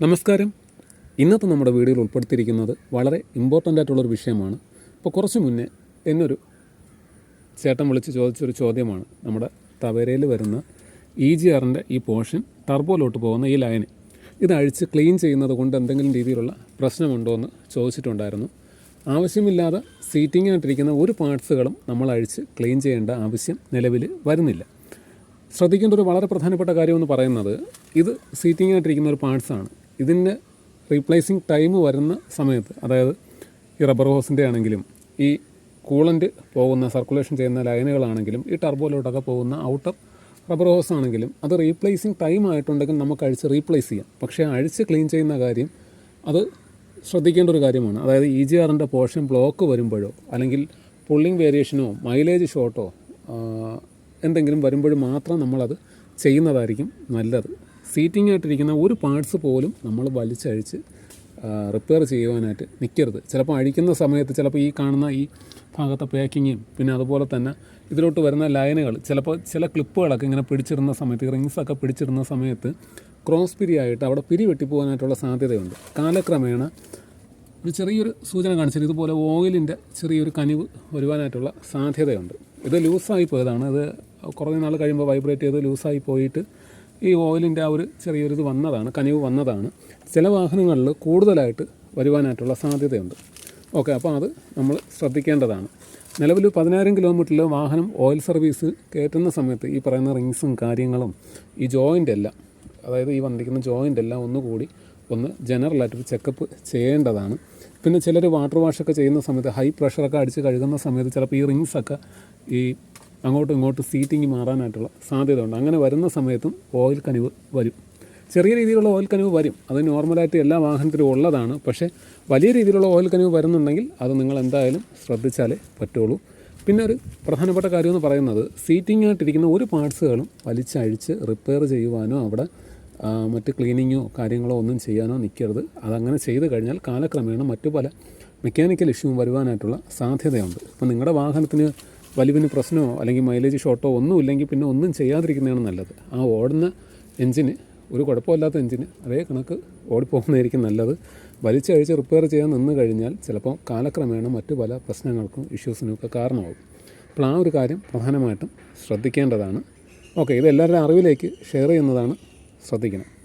നമസ്കാരം. ഇന്നത്തെ നമ്മുടെ വീഡിയോയിൽ ഉൾപ്പെടുത്തിയിരിക്കുന്നത് വളരെ ഇമ്പോർട്ടന്റ് ആയിട്ടുള്ളൊരു വിഷയമാണ്. ഇപ്പോൾ കുറച്ച് മുന്നേ എന്നൊരു ചേട്ടൻ വിളിച്ച് ചോദിച്ചൊരു ചോദ്യമാണ് നമ്മുടെ തവേരയിൽ വരുന്ന ഇ ജി ആറിന്റെ ഈ പോർഷൻ ടർബോയിലോട്ട് പോകുന്ന ഈ ലൈന് ഇത് അഴിച്ച് ക്ലീൻ ചെയ്യുന്നത് കൊണ്ട് എന്തെങ്കിലും രീതിയിലുള്ള പ്രശ്നമുണ്ടോ എന്ന് ചോദിച്ചിട്ടുണ്ടായിരുന്നു. ആവശ്യമില്ലാതെ സീറ്റിംഗ് ആയിട്ടിരിക്കുന്ന ഒരു പാർട്സുകളും നമ്മൾ അഴിച്ച് ക്ലീൻ ചെയ്യേണ്ട ആവശ്യം നിലവിൽ വരുന്നില്ല. ശ്രദ്ധിക്കേണ്ട ഒരു വളരെ പ്രധാനപ്പെട്ട കാര്യമെന്ന് പറയുന്നത് ഇത് സീറ്റിംഗ് ആയിട്ടിരിക്കുന്ന ഒരു പാർട്സാണ് ഇതിന്റെ റീപ്ലേസിങ് ടൈം വരുന്ന സമയത്ത് അതായത് ഈ റബ്ബർ ഹോസിന്റെ ആണെങ്കിലും ഈ കൂളന്റ് പോകുന്ന സർക്കുലേഷൻ ചെയ്യുന്ന ലൈനുകളാണെങ്കിലും ഈ ടർബോയിലോട്ടൊക്കെ പോകുന്ന ഔട്ടർ റബ്ബർ ഹോസ് ആണെങ്കിലും അത് റീപ്ലേസിങ് ടൈം ആയിട്ടുണ്ടെങ്കിൽ നമുക്ക് അഴിച്ച് റീപ്ലേസ് ചെയ്യാം. പക്ഷേ അഴിച്ച് ക്ലീൻ ചെയ്യുന്ന കാര്യം അത് ശ്രദ്ധിക്കേണ്ട ഒരു കാര്യമാണ്. അതായത് ഇ ജി ആറിന്റെ പോർഷൻ ബ്ലോക്ക് വരുമ്പോഴോ അല്ലെങ്കിൽ പുള്ളിങ് വേരിയേഷനോ മൈലേജ് ഷോട്ടോ എന്തെങ്കിലും വരുമ്പോഴും മാത്രം നമ്മളത് ചെയ്യുന്നതായിരിക്കും നല്ലത്. സീറ്റിംഗ് ആയിട്ടിരിക്കുന്ന ഒരു പാർട്സ് പോലും നമ്മൾ വലിച്ചഴിച്ച് റിപ്പയർ ചെയ്യുവാനായിട്ട് നിൽക്കരുത് ചിലപ്പോൾ അഴിക്കുന്ന സമയത്ത് ചിലപ്പോൾ ഈ കാണുന്ന ഈ ഭാഗത്തെ പാക്കിങ്ങും പിന്നെ അതുപോലെ തന്നെ ഇതിലോട്ട് വരുന്ന ലൈനുകൾ ചിലപ്പോൾ ചില ക്ലിപ്പുകളൊക്കെ ഇങ്ങനെ പിടിച്ചിടുന്ന സമയത്ത് റിങ്സൊക്കെ പിടിച്ചിരുന്ന സമയത്ത് ക്രോസ് പിരി ആയിട്ട് അവിടെ പിരി വെട്ടിപ്പോകാനായിട്ടുള്ള സാധ്യതയുണ്ട്. കാലക്രമേണ ഒരു ചെറിയൊരു സൂചന കാണിച്ചത് ഇതുപോലെ ഓയിലിന്റെ ചെറിയൊരു കനിവ് വരുവാനായിട്ടുള്ള സാധ്യതയുണ്ട്. ഇത് ലൂസായി പോയതാണ്. ഇത് കുറേ നാൾ കഴിയുമ്പോൾ വൈബ്രേറ്റ് ചെയ്ത് ലൂസായി പോയിട്ട് ഈ ഓയിലിന്റെ ആ ഒരു ചെറിയൊരു ഇത് വന്നതാണ് കനിവ് വന്നതാണ്. ചില വാഹനങ്ങളിൽ കൂടുതലായിട്ട് വരുവാനായിട്ടുള്ള സാധ്യതയുണ്ട്. ഓക്കെ അപ്പോൾ അത് നമ്മൾ ശ്രദ്ധിക്കേണ്ടതാണ്. നിലവിൽ പതിനായിരം കിലോമീറ്ററിൽ വാഹനം ഓയിൽ സർവീസ് കയറ്റുന്ന സമയത്ത് ഈ പറയുന്ന റിങ്സും കാര്യങ്ങളും ഈ ജോയിന്റ് എല്ലാം അതായത് ഈ വന്നിരിക്കുന്ന ജോയിന്റ് എല്ലാം ഒന്നുകൂടി ഒന്ന് ജനറലായിട്ടൊരു ചെക്കപ്പ് ചെയ്യേണ്ടതാണ്. പിന്നെ ചിലർ വാട്ടർ വാഷൊക്കെ ചെയ്യുന്ന സമയത്ത് ഹൈ പ്രഷറൊക്കെ അടിച്ച് കഴുകുന്ന സമയത്ത് ചിലപ്പോൾ ഈ റിങ്സൊക്കെ ഈ അങ്ങോട്ടും ഇങ്ങോട്ടും സീറ്റിംഗ് മാറാനായിട്ടുള്ള സാധ്യത ഉണ്ട് അങ്ങനെ വരുന്ന സമയത്തും ഓയിൽ കനിവ് വരും. ചെറിയ രീതിയിലുള്ള ഓയിൽ കനിവ് വരും. അത് നോർമലായിട്ട് എല്ലാ വാഹനത്തിലും ഉള്ളതാണ്. പക്ഷേ വലിയ രീതിയിലുള്ള ഓയിൽ കനിവ് വരുന്നുണ്ടെങ്കിൽ അത് നിങ്ങൾ എന്തായാലും ശ്രദ്ധിച്ചാലേ പറ്റുള്ളൂ. പിന്നെ ഒരു പ്രധാനപ്പെട്ട കാര്യം എന്ന് പറയുന്നത് സീറ്റിംഗ് ആയിട്ടിരിക്കുന്ന ഒരു പാർട്സുകളും വലിച്ചഴിച്ച് റിപ്പയർ ചെയ്യുവാനോ അവിടെ മറ്റ് ക്ലീനിങ്ങോ കാര്യങ്ങളോ ഒന്നും ചെയ്യാനോ നിൽക്കരുത്. അതങ്ങനെ ചെയ്ത് കഴിഞ്ഞാൽ കാലക്രമേണ മറ്റു പല മെക്കാനിക്കൽ ഇഷ്യൂവും വരുവാനായിട്ടുള്ള സാധ്യതയുണ്ട്. ഇപ്പം നിങ്ങളുടെ വാഹനത്തിന് വലിവിന് പ്രശ്നമോ അല്ലെങ്കിൽ മൈലേജ് ഷോർട്ടോ ഒന്നും ഇല്ലെങ്കിൽ പിന്നെ ഒന്നും ചെയ്യാതിരിക്കുന്നതാണ് നല്ലത്. ആ ഓടുന്ന എഞ്ചിന് ഒരു കുഴപ്പമില്ലാത്ത എഞ്ചിന് അതേ കണക്ക് ഓടിപ്പോകുന്നതായിരിക്കും നല്ലത്. വലിച്ചഴിച്ച് റിപ്പയർ ചെയ്യാൻ നിന്ന് കഴിഞ്ഞാൽ ചിലപ്പോൾ കാലക്രമേണ മറ്റു പല പ്രശ്നങ്ങൾക്കും ഇഷ്യൂസിനും ഒക്കെ കാരണമാകും. അപ്പോൾ ആ ഒരു കാര്യം പ്രധാനമായിട്ടും ശ്രദ്ധിക്കേണ്ടതാണ്. ഓക്കെ ഇത് എല്ലാവരുടെ അറിവിലേക്ക് ഷെയർ ചെയ്യുന്നതാണ്. ശ്രദ്ധിക്കണം.